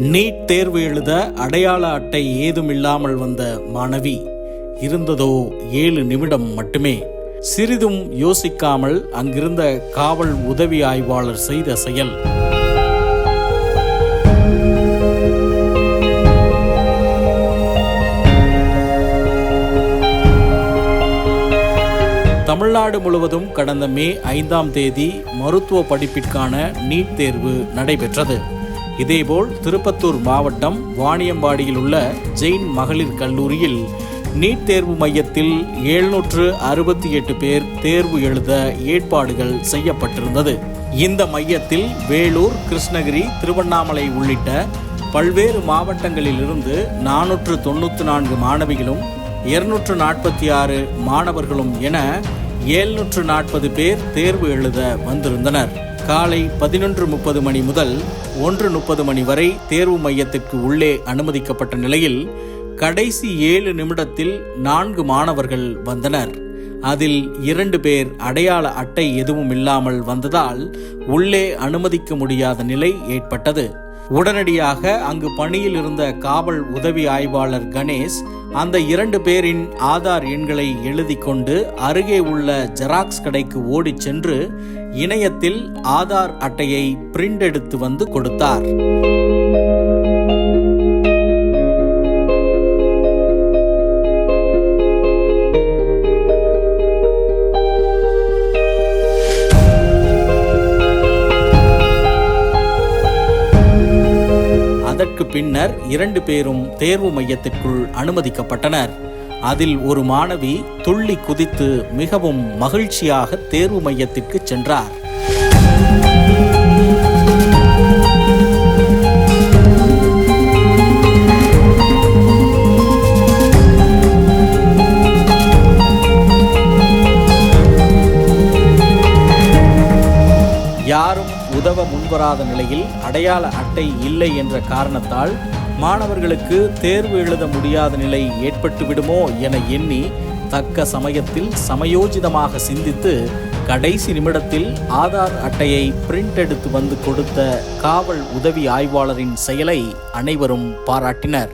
NEET தேர்வு எழுத அடையாள அட்டை ஏதும் இல்லாமல் வந்த மாணவி. இருந்ததோ ஏழு நிமிடம் மட்டுமே. சிறிதும் யோசிக்காமல் அங்கிருந்த காவல் உதவி ஆய்வாளர் செய்த செயல். தமிழ்நாடு முழுவதும் கடந்த மே ஐந்தாம் தேதி மருத்துவ படிப்பிற்கான நீட் தேர்வு நடைபெற்றது. இதேபோல் திருப்பத்தூர் மாவட்டம் வாணியம்பாடியில் உள்ள ஜெயின் மகளிர் கல்லூரியில் நீட் தேர்வு மையத்தில் எழுநூற்று அறுபத்தி எட்டு பேர் தேர்வு எழுத ஏற்பாடுகள் செய்யப்பட்டிருந்தது. இந்த மையத்தில் வேலூர் கிருஷ்ணகிரி திருவண்ணாமலை உள்ளிட்ட பல்வேறு மாவட்டங்களிலிருந்து நானூற்று தொண்ணூற்றி நான்கு மாணவிகளும் இருநூற்று நாற்பத்தி ஆறு மாணவர்களும் என ஏழ்நூற்று நாற்பது பேர் தேர்வு எழுத வந்திருந்தனர். காலை பதினொன்று முப்பது மணி முதல் ஒன்று முப்பது மணி வரை தேர்வு மையத்திற்கு உள்ளே அனுமதிக்கப்பட்ட நிலையில் கடைசி ஏழு நிமிடத்தில் நான்கு மாணவர்கள் வந்தனர். அதில் இரண்டு பேர் அடையாள அட்டை எதுவும் இல்லாமல் வந்ததால் உள்ளே அனுமதிக்க முடியாத நிலை ஏற்பட்டது. உடனடியாக அங்கு பணியில் இருந்த காவல் உதவி ஆய்வாளர் கணேஷ் அந்த இரண்டு பேரின் ஆதார் எண்களை எழுதி கொண்டு அருகே உள்ள ஜெராக்ஸ் கடைக்கு ஓடிச் சென்று இணையத்தில் ஆதார் அட்டையை பிரிண்ட் எடுத்து வந்து கொடுத்தார். அதற்கு பின்னர் இரண்டு பேரும் தேர்வு மையத்திற்குள் அனுமதிக்கப்பட்டனர். அதில் ஒரு மாணவி துள்ளி குதித்து மிகவும் மகிழ்ச்சியாக தேர்வு மையத்திற்கு சென்றார். யாரும் உதவ முன்வராத நிலையில் அடையாள அட்டை இல்லை என்ற காரணத்தால் மாணவர்களுக்கு தேர்வு எழுத முடியாத நிலை ஏற்பட்டுவிடுமோ என எண்ணி தக்க சமயத்தில் சமயோஜிதமாக சிந்தித்து கடைசி நிமிடத்தில் ஆதார் அட்டையை பிரிண்ட் எடுத்து வந்து கொடுத்த காவல் உதவி ஆய்வாளரின் செயலை அனைவரும் பாராட்டினர்.